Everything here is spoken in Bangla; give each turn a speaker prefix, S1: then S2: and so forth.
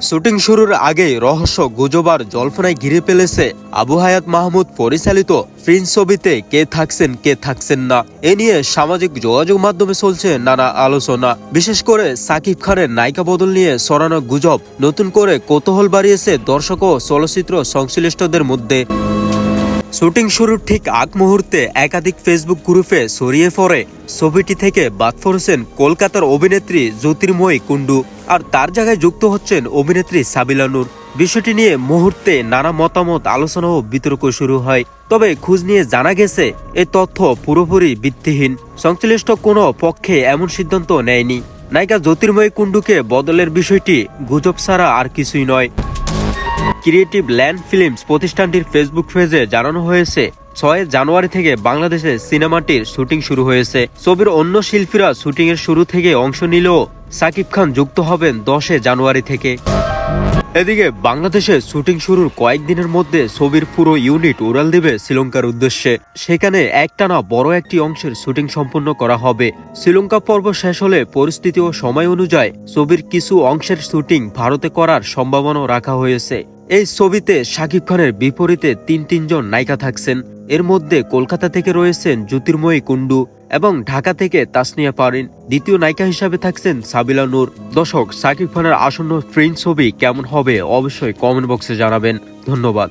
S1: শুটিং শুরুর আগেই রহস্য গুজবার জল্পনায় ঘিরে ফেলেছে আবু হায়াত মাহমুদ পরিচালিত প্রিন্স ছবিতে কে থাকছেন কে থাকছেন না। এ নিয়ে সামাজিক যোগাযোগ মাধ্যমে চলছে নানা আলোচনা। বিশেষ করে সাকিব খানের নায়িকা বদল নিয়ে সরানো গুজব নতুন করে কৌতূহল বাড়িয়েছে দর্শক ও চলচ্চিত্র সংশ্লিষ্টদের মধ্যে। শুটিং শুরুর ঠিক আগ মুহূর্তে একাধিক ফেসবুক গ্রুপে ছড়িয়ে পড়ে। ছবিটি থেকে বাদ পড়েছেন কলকাতার অভিনেত্রী জ্যোতির্ময়ী কুণ্ডু আর তার জায়গায় যুক্ত হচ্ছেন অভিনেত্রী সাবিলা নূর। বিষয়টি নিয়ে মুহূর্তে নানা মতামত আলোচনা ও বিতর্ক শুরু হয়। তবে খোঁজ নিয়ে জানা গেছে এই তথ্য পুরোপুরি ভিত্তিহীন। সংশ্লিষ্ট কোনো পক্ষে এমন সিদ্ধান্ত নেয়নি। নায়িকা জ্যোতির্ময়ী কুণ্ডুকে বদলের বিষয়টি গুজব ছাড়া আর কিছুই নয়। ক্রিয়েটিভ ল্যান্ড ফিল্মস প্রতিষ্ঠানটির ফেসবুক পেজে জানানো হয়েছে, ছয় জানুয়ারি থেকে বাংলাদেশে সিনেমাটির শুটিং শুরু হয়েছে। ছবির অন্য শিল্পীরা শুটিং এর শুরু থেকে অংশ নিলেও সাকিব খান যুক্ত হবেন দশে জানুয়ারি থেকে। এদিকে বাংলাদেশে শুটিং শুরুর কয়েকদিনের মধ্যে ছবির পুরো ইউনিট উড়াল দেবে শ্রীলঙ্কার উদ্দেশ্যে। সেখানে একটানা বড় একটি অংশের শুটিং সম্পন্ন করা হবে। শ্রীলঙ্কা পর্ব শেষ হলে পরিস্থিতি ও সময় অনুযায়ী ছবির কিছু অংশের শুটিং ভারতে করার সম্ভাবনাও রাখা হয়েছে। এই ছবিতে শাকিব খানের বিপরীতে তিন তিনজন নায়িকা থাকছেন। এর মধ্যে কলকাতা থেকে রয়েছেন জ্যোতির্ময়ী কুণ্ডু এবং ঢাকা থেকে তাসনিয়া পারিন দ্বিতীয় নায়িকা হিসাবে থাকছেন সাবিলা নূর। দর্শক, সাকিব খানের আসন্ন ফ্রেন্ড ছবি কেমন হবে অবশ্যই কমেন্ট বক্সে জানাবেন। ধন্যবাদ।